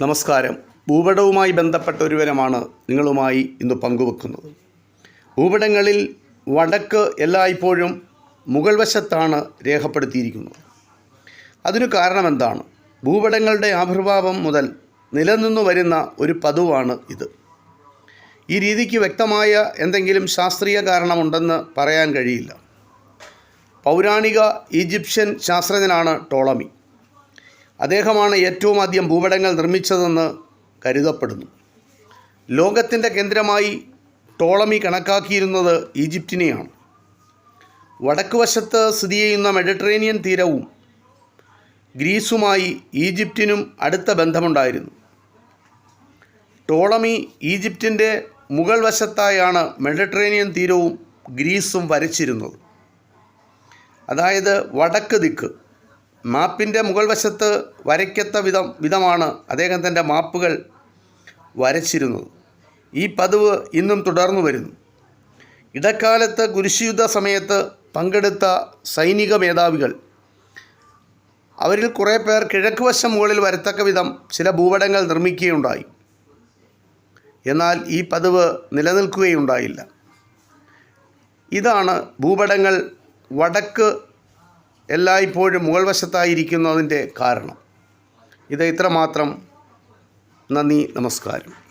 നമസ്കാരം. ഭൂപടവുമായി ബന്ധപ്പെട്ട ഒരു വിവരമാണ് നിങ്ങളുമായി ഇന്ന് പങ്കുവെക്കുന്നത്. ഭൂപടങ്ങളിൽ വടക്ക് എല്ലായ്പ്പോഴും മുകൾ വശത്താണ് രേഖപ്പെടുത്തിയിരിക്കുന്നത്. അതിനു കാരണം എന്താണ്? ഭൂപടങ്ങളുടെ ആവിർഭാവം മുതൽ നിലനിന്നു വരുന്ന ഒരു പതിവാണ് ഇത്. ഈ രീതിക്ക് വ്യക്തമായ എന്തെങ്കിലും ശാസ്ത്രീയ കാരണമുണ്ടെന്ന് പറയാൻ കഴിയില്ല. പൗരാണിക ഈജിപ്ഷ്യൻ ശാസ്ത്രജ്ഞനാണ് ടോളമി. അദ്ദേഹമാണ് ഏറ്റവും ആദ്യം ഭൂപടങ്ങൾ നിർമ്മിച്ചതെന്ന് കരുതപ്പെടുന്നു. ലോകത്തിന്റെ കേന്ദ്രമായി ടോളമി കണക്കാക്കിയിരുന്നത് ഈജിപ്തിനെയാണ്. വടക്ക് വശത്ത് സ്ഥിതി ചെയ്യുന്ന മെഡിറ്ററേനിയൻ തീരവും ഗ്രീസുമായി ഈജിപ്തിനും അടുത്ത ബന്ധമുണ്ടായിരുന്നു. ടോളമി ഈജിപ്തിന്റെ മുകൾ വശത്തായാണ് മെഡിറ്ററേനിയൻ തീരവും ഗ്രീസും വരച്ചിരുന്നത്. അതായത് വടക്ക് ദിക്ക്. മാപ്പിന്റെ മുകൾ വശത്ത് വരയ്ക്കത്ത വിധം വിധമാണ് അദ്ദേഹം തന്റെ മാപ്പുകൾ വരച്ചിരുന്നത്. ഈ പതിവ് ഇന്നും തുടർന്നു വരുന്നു. ഇടക്കാലത്ത് കുരിശുയുദ്ധ സമയത്ത് പങ്കെടുത്ത സൈനിക മേധാവികൾ അവരിൽ കുറേ പേർ കിഴക്ക് വശം മുകളിൽ വരത്തക്ക വിധം ചില ഭൂപടങ്ങൾ നിർമ്മിക്കുകയുണ്ടായി. എന്നാൽ ഈ പതിവ് നിലനിൽക്കുകയുണ്ടായില്ല. ഇതാണ് ഭൂപടങ്ങൾ വടക്ക് എല്ലായ്പ്പോഴും മുകൾ വശത്തായിരിക്കുന്നതിന്റെ കാരണം. ഇത് ഇത്രമാത്രം. നന്ദി നമസ്കാരം.